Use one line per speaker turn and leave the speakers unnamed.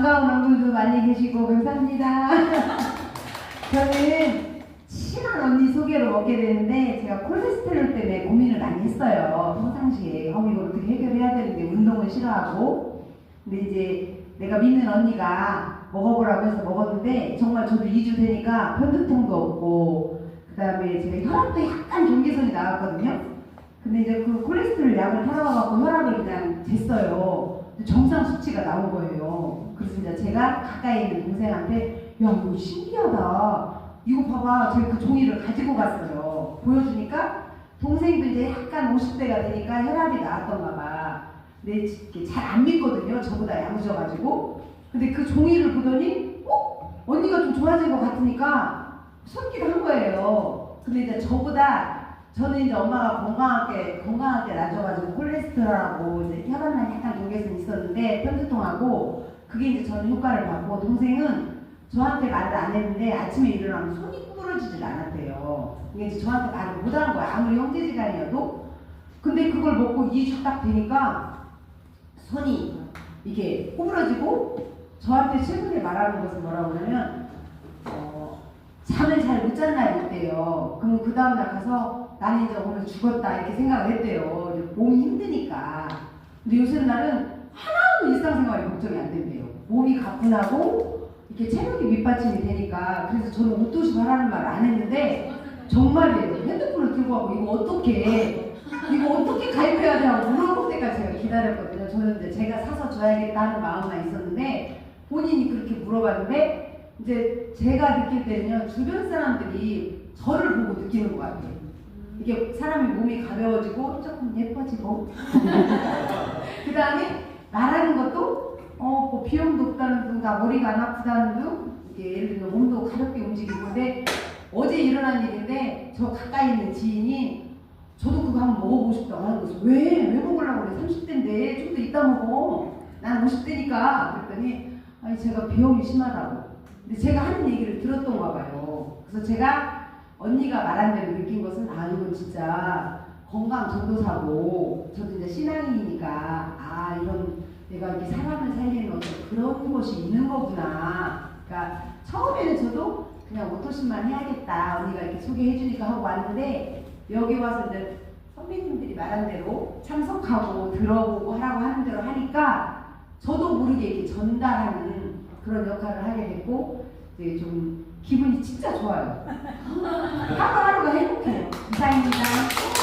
반가운 얼굴도 많이 계시고 감사합니다. 저는 친한 언니 소개로 먹게 되는데 제가 콜레스테롤 때문에 고민을 많이 했어요. 평상시에 어 이걸 어떻게 해결해야 되는데 운동을 싫어하고 근데 이제 내가 믿는 언니가 먹어보라고 해서 먹었는데 정말 저도 2주 되니까 편두통도 없고 그 다음에 제가 혈압도 약간 경계선이 나왔거든요. 근데 이제 그 콜레스테롤 약을 타러 가갖고 혈압을 그냥 쟀어요. 정상 수치가 나온 거예요. 이제 제가 가까이 있는 동생한테 야 이거 신기하다. 이거 봐봐. 제가 그 종이를 가지고 갔어요. 보여주니까 동생도 이제 약간 50대가 되니까 혈압이 나왔던가 봐. 근데 잘 안 믿거든요. 저보다 야무져가지고. 근데 그 종이를 보더니 어? 언니가 좀 좋아진 것 같으니까 손기를 한 거예요. 근데 이제 저보다 저는 이제 엄마가 건강하게 건강하게 낳아가지고 콜레스테롤하고 이제 혈압만 약간 경계선 있었는데 편두통하고 그게 이제 저는 효과를 받고 동생은 저한테 말을 안 했는데 아침에 일어나면 손이 구부러지질 않았대요. 이게 이제 저한테 말을 못하는 거야. 아무리 형제지간이어도. 근데 그걸 먹고 2주 딱 되니까 손이 이게 구부러지고 저한테 최근에 말하는 것은 뭐라고 하냐면 어, 잠을 잘 못 잔 날이 있대요. 그럼 그 다음날 가서 나는 이제 오늘 죽었다 이렇게 생각을 했대요. 몸이 힘드니까. 근데 요새 날은 하나 도 일상생활이 걱정이 안 된대요. 몸이 가뿐하고 이렇게 체력이 밑받침이 되니까 그래서 저는 옷도시 하라는 말 안 했는데 정말이에요. 핸드폰을 들고 가고 이거 어떻게 이거 어떻게 가입해야 되냐고 물어볼 때까지 제가 기다렸거든요. 저는 이제 제가 사서 줘야겠다 하는 마음만 있었는데 본인이 그렇게 물어봤는데 이제 제가 느낄 때는요 주변 사람들이 저를 보고 느끼는 것 같아요. 이게 사람이 몸이 가벼워지고 조금 예뻐지고 그 다음에 말하는 것도 어 뭐 비염도 없다는 둥가 머리가 안 아프다는 둥 이게 예를 들면 몸도 가볍게 움직이는데 어제 일어난 일인데 저 가까이 있는 지인이 저도 그거 한번 먹어보고 싶다고 하는 거죠. 왜? 왜 먹으려고 그래? 30대인데 좀 더 이따 먹어. 난 50대니까. 그랬더니 아니 제가 비염이 심하다고. 근데 제가 하는 얘기를 들었던가 봐요. 그래서 제가 언니가 말한 대로 느낀 것은 아 이건 진짜 건강 전도사고 저도 이제 신앙인이니까 아 이런 내가 이렇게 사람을 살리는 어떤 그런 것이 있는 거구나. 그러니까 처음에는 저도 그냥 오토신만 해야겠다 언니가 이렇게 소개해 주니까 하고 왔는데 여기 와서 이제 선배님들이 말한 대로 참석하고 들어보고 하라고 하는 대로 하니까 저도 모르게 이렇게 전달하는 그런 역할을 하게 됐고 이제 좀 기분이 진짜 좋아요. 하루하루가 행복해요. 이상입니다.